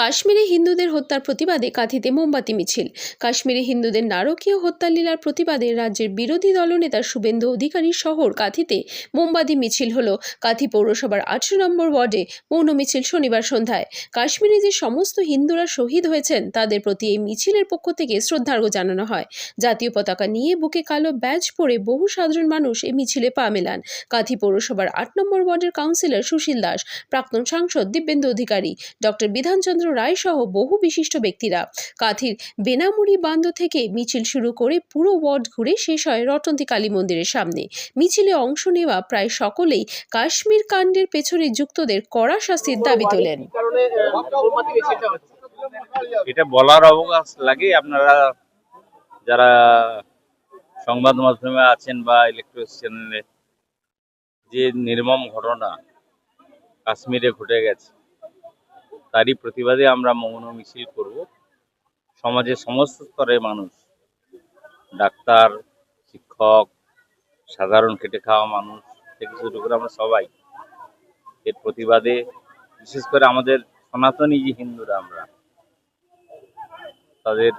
কাশ্মীরে হিন্দুদের হত্যার প্রতিবাদে কাঁথিতে মোমবাতি মিছিল। কাশ্মীরে হিন্দুদের নারকীয় হত্যার লীলার প্রতিবাদে রাজ্যের বিরোধী দলনেতা শুভেন্দু অধিকারী শহর কাঁথিতে মোমবাতি মিছিল হল। কাঁথি পৌরসভার আঠেরো নম্বর ওয়ার্ডে মৌন মিছিল শনিবার সন্ধ্যায়। কাশ্মীরে যে সমস্ত হিন্দুরা শহীদ হয়েছেন, তাদের প্রতি এই মিছিলের পক্ষ থেকে শ্রদ্ধার্ঘ জানানো হয়। জাতীয় পতাকা নিয়ে বুকে কালো ব্যাজ পরে বহু সাধারণ মানুষ এই মিছিলে পা মেলান। কাঁথি পৌরসভার আট নম্বর ওয়ার্ডের কাউন্সিলর সুশীল দাস, প্রাক্তন সাংসদ দিব্যেন্দু অধিকারী, ডক্টর বিধানচন্দ্র রায় সহ বহু বিশিষ্ট ব্যক্তিরা। কাঁথির বেনামুড়ি বান্ধ থেকে মিছিল শুরু করে পুরো ওয়ার্ড ঘুরে শেষ হয় রটন্তি কালী মন্দিরের সামনে। মিছিলে অংশ নেওয়া প্রায় সকলেই কাশ্মীর কাণ্ডের পেছনে যুক্তদের কড়া শাস্তির দাবি তোলেন। এটা বলার অবকাশ লাগে আপনারা যারা সংবাদ মাধ্যমে আছেন বা ইলেকট্রিক চ্যানেলে যে নির্মম ঘটনা কাশ্মীরে ঘটে গেছে তারই প্রতিবাদে আমরা মৌন মিছিল করব। সমাজের সমস্ত স্তরের মানুষ, ডাক্তার, শিক্ষক, সাধারণ খেটে খাওয়া মানুষ থেকে শুরু করে আমরা সবাই এর প্রতিবাদে, বিশেষ করে আমাদের সনাতনী যে হিন্দুরা আমরা, তাদের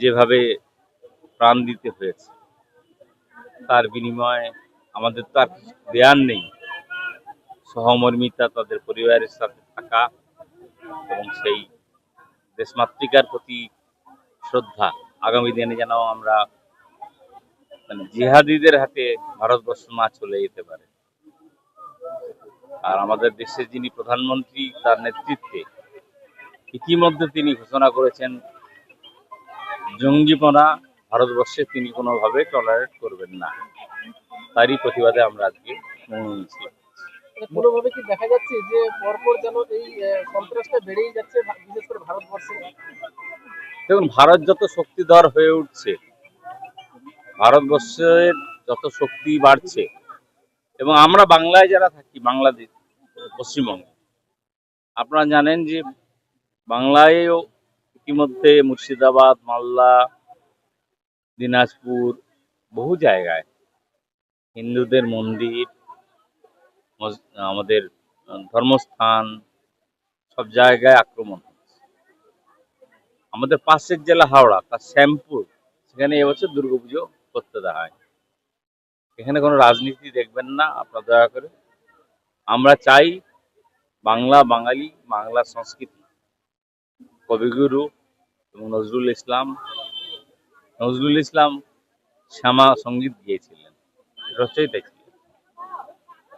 যেভাবে প্রাণ দিতে হয়েছে, তার বিনিময়ে আমাদের তো আর দেয়ার নেই। সহমর্মিতা তাদের পরিবারের সাথে থাকা এবং সেই দেশমাতৃকার প্রতি শ্রদ্ধা। আগামী দিনে যেন আমরা মানে জিহাদিদের হাতে ভারতবর্ষ না চলে যেতে পারে। আর আমাদের দেশের যিনি প্রধানমন্ত্রী, তার নেতৃত্বে ইতিমধ্যে তিনি ঘোষণা করেছেন, জঙ্গিপনা ভারতবর্ষে তিনি কোনোভাবে টলারেট করবেন না। তারই প্রতিবাদে আমরা আজকে মিছিল কোনোভাবে কি দেখা যাচ্ছে যে পরপর যেন এই সন্ত্রাসটা বেড়েই যাচ্ছে বিশেষ করে ভারতবর্ষে? দেখুন, ভারত যত শক্তিধর হয়ে উঠছে, ভারতবর্ষের যত শক্তি বাড়ছে, এবং আমরা বাংলায় যারা থাকি, বাংলাদেশ, পশ্চিমবঙ্গে, আপনারা জানেন যে বাংলায়ও ইতিমধ্যে মুর্শিদাবাদ, মালদা, দিনাজপুর বহু জায়গায় হিন্দুদের মন্দির আমাদের ধর্মস্থান সব জায়গায় আক্রমণ আমাদের পাশের জেলা হাওড়া, তার শ্যামপুর, সেখানে এবছর দুর্গাপুজো করতে দেওয়া হয়। এখানে কোনো রাজনীতি দেখবেন না, আপনারা দয়া করে। আমরা চাই বাংলা বাঙালি, বাংলা সংস্কৃতি। কবিগুরু এবং নজরুল ইসলাম নজরুল ইসলাম শ্যামা সংগীত গিয়েছিলেন, রচয়িতা ছিলেন।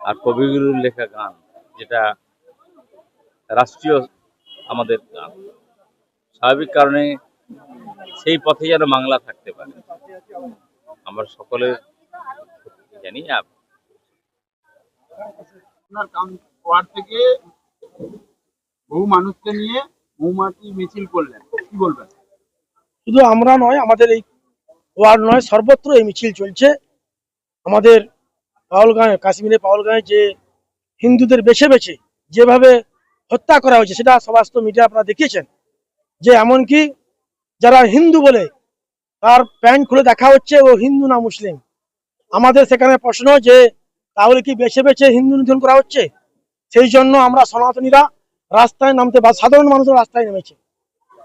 আর কবিগুরুর লেখা গান যেটা রাষ্ট্রীয় আমাদের গান। স্বাভাবিক কারণে সেই পথে যেন বাংলা থাকতে পারে। আমরা সকলের জানি আপনার থেকে বহু মানুষকে নিয়ে মৌমাছি মিছিল করলেন। কি বলবেন? শুধু আমরা নয় আমাদের এই ওয়ার্ড নয় সর্বত্র এই মিছিল চলছে। আমাদের পাওলগাঁয়ে কাশ্মীরে পাওলগাঁয়ে যে হিন্দুদের বেছে বেছে যেভাবে হত্যা করা হয়েছে, সেটা সমস্ত মিডিয়া আপনারা দেখিয়েছেন। যে এমনকি যারা হিন্দু বলে তার প্যান্ট খুলে দেখা হচ্ছে, ও হিন্দু না মুসলিম? আমাদের সেখানে প্রশ্ন যে, তাহলে কি বেছে বেছে হিন্দু নিধন করা হচ্ছে? সেই জন্য আমরা সনাতনীরা রাস্তায় নামতে বা সাধারণ মানুষের রাস্তায় নেমেছে।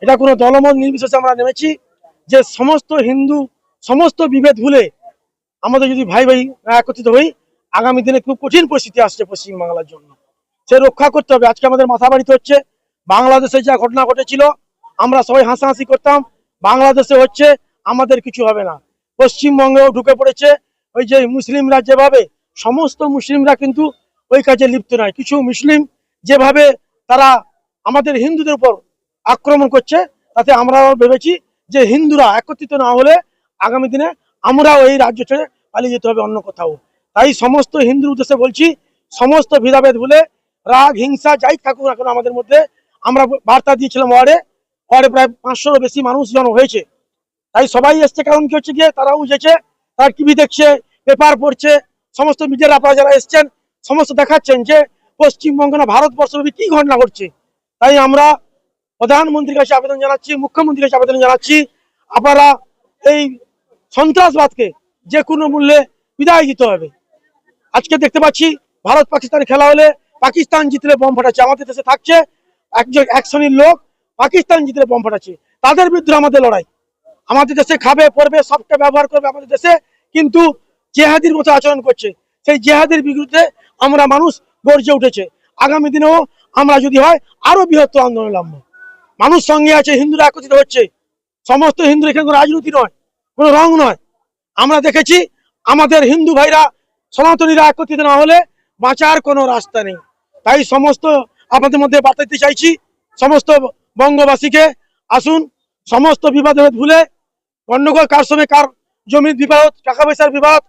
এটা কোনো দলমত নির্বিশেষে আমরা নেমেছি যে সমস্ত হিন্দু, সমস্ত বিভেদ ভুলে আমাদের যদি ভাই ভাই একত্রিত হই আগামী দিনে খুব কঠিন পরিস্থিতি আসছে পশ্চিমবাংলার জন্য। সে রক্ষা করতে হবে। আজকে আমাদের মাথা বাড়িতে হচ্ছে। বাংলাদেশে যা ঘটনা ঘটেছিল, আমরা সবাই হাসাহাসি করতাম। বাংলাদেশে হচ্ছে আমাদের কিছু হবে না। পশ্চিমবঙ্গেও ঢুকে পড়েছে। ওই যে মুসলিমরা যেভাবে, সমস্ত মুসলিমরা কিন্তু ওই কাজে লিপ্ত নয়। কিছু মুসলিম যেভাবে তারা আমাদের হিন্দুদের উপর আক্রমণ করছে, তাতে আমরাও ভেবেছি যে হিন্দুরা একত্রিত না হলে আগামী দিনে আমরাও এই রাজ্য ছেড়ে পালিয়ে যেতে হবে অন্য কোথাও। তাই সমস্ত হিন্দুর উদ্দেশ্যে বলছি, সমস্ত ভেদাভেদ ভুলে রাগ, হিংসা, যাই থাকুক না কেন আমাদের মধ্যে, আমরা বার্তা দিয়েছিলাম ওয়ার্ডে ওয়ার্ডে প্রায় পাঁচশোরও বেশি মানুষ জন হয়েছে। তাই সবাই এসছে, কারণ কি হচ্ছে গিয়ে তারা বুঝেছে তার টিভি দেখছে, পেপার পড়ছে, সমস্ত মিডিয়ার আপনারা যারা এসছেন, সমস্ত দেখাচ্ছেন যে, পশ্চিমবঙ্গ না ভারতবর্ষব্যাপী কি ঘটনা ঘটছে। তাই আমরা প্রধানমন্ত্রীর কাছে আবেদন জানাচ্ছি, মুখ্যমন্ত্রীর কাছে আবেদন জানাচ্ছি, আপনারা এই সন্ত্রাসবাদকে যে কোনো মূল্যে বিদায় দিতে হবে। আজকে দেখতে পাচ্ছি ভারত পাকিস্তান খেলা হলে পাকিস্তান জিতলে বোম ফাটাচ্ছে। আমাদের দেশে থাকছে একজন, এক শ্রেণির লোক পাকিস্তান জিতলে বোম ফাটাচ্ছে। তাদের বিরুদ্ধে আমাদের লড়াই। আমাদের দেশে খাবে, পড়বে, সবটা ব্যবহার করবে আমাদের দেশে। কিন্তু জেহাদির মতো আচরণ করছে। সেই জেহাদের বিরুদ্ধে আমরা মানুষ গর্জে উঠেছে। আগামী দিনেও আমরা যদি হয়, আরও বৃহত্তর আন্দোলন নামবো। মানুষ সঙ্গে আছে, হিন্দুরা একত্রিত হচ্ছে। সমস্ত হিন্দু এখানে কোনো রাজনীতি নয়, কোনো রং নয়। আমরা দেখেছি আমাদের হিন্দু ভাইরা সনাতনীরা একত্রিত না হলে বাঁচার কোনো রাস্তা নেই। তাই সমস্ত আপনাদের মধ্যে বার্তা দিতে চাইছি, সমস্ত বঙ্গবাসীকে আসুন, সমস্ত বিবাদের ভুলে গণ্ডগোল কার সঙ্গে কার জমির বিবাদ, টাকা পয়সার বিবাদ,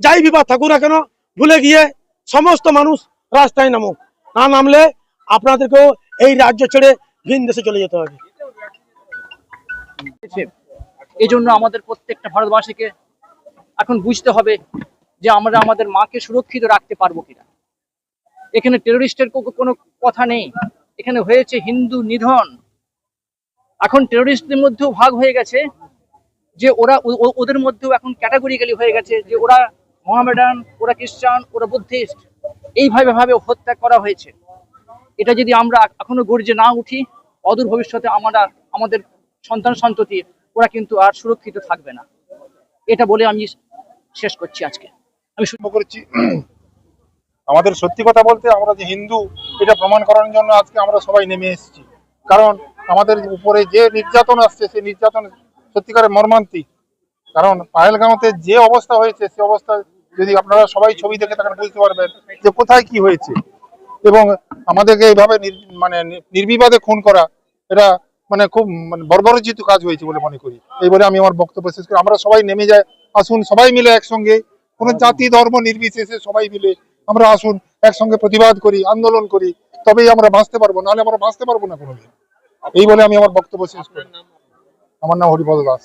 যাই বিবাদ থাকুক না কেন, ভুলে গিয়ে সমস্ত মানুষ রাস্তায় নামুক। না নামলে আপনাদেরকেও এই রাজ্য ছেড়ে ভিন দেশে চলে যেতে হবে। এই জন্য আমাদের প্রত্যেকটা ভারতবাসীকে এখন বুঝতে হবে যে আমরা আমাদের মাকে সুরক্ষিত রাখতে পারব কিনা। এখানে টেরোরিস্টের কোনো কথা নেই। এখানে হয়েছে হিন্দু নিধন। এখন টেরোরিস্টদের মধ্যেও ভাগ হয়ে গেছে যে ওরা ওদের মধ্যেও এখন ক্যাটাগরিক্যালি হয়ে গেছে যে ওরা মোহামেডান, ওরা খ্রিস্টান, ওরা বুদ্ধিস্ট। এইভাবে ভাবে হত্যা করা হয়েছে। এটা যদি আমরা এখনও গর্জে না উঠি, অদূর ভবিষ্যতে আমরা, আমাদের সন্তান সন্ততি, ওরা কিন্তু আর সুরক্ষিত থাকবে না। এটা বলে আমি শেষ করছি আজকে। আমি আরম্ভ করেছি। আমাদের সত্যি কথা বলতে আমরা যে হিন্দু, এটা প্রমাণ করার জন্য আজকে আমরা সবাই নেমে এসেছি। কারণ আমাদের উপরে যে নির্যাতন আসছে, সেই নির্যাতন সত্যিকারের মর্মান্তিক। কারণ পাহেলগাঁওতে যে অবস্থা হয়েছে, সে অবস্থা যদি আপনারা সবাই ছবি দেখে থাকেন, বুঝতে পারবেন যে কোথায় কি হয়েছে। এবং আমাদেরকে এইভাবে মানে নির্বিবাদে খুন করা, এটা মানে খুব মানে বর্বরোচিত কাজ হয়েছে বলে মনে করি। এই বলে আমি আমার বক্তব্য শেষ করি। আমরা সবাই নেমে যাই, আসুন সবাই মিলে একসঙ্গে কোনো জাতি ধর্ম নির্বিশেষে সবাই মিলে আমরা আসুন একসঙ্গে প্রতিবাদ করি আন্দোলন করি তবেই আমরা বাঁচতে পারব নাহলে আমরা বাঁচতে পারব না কোনোদিন। এই বলে আমি আমার বক্তব্য শেষ করি। আমার নাম হরিপদ দাস।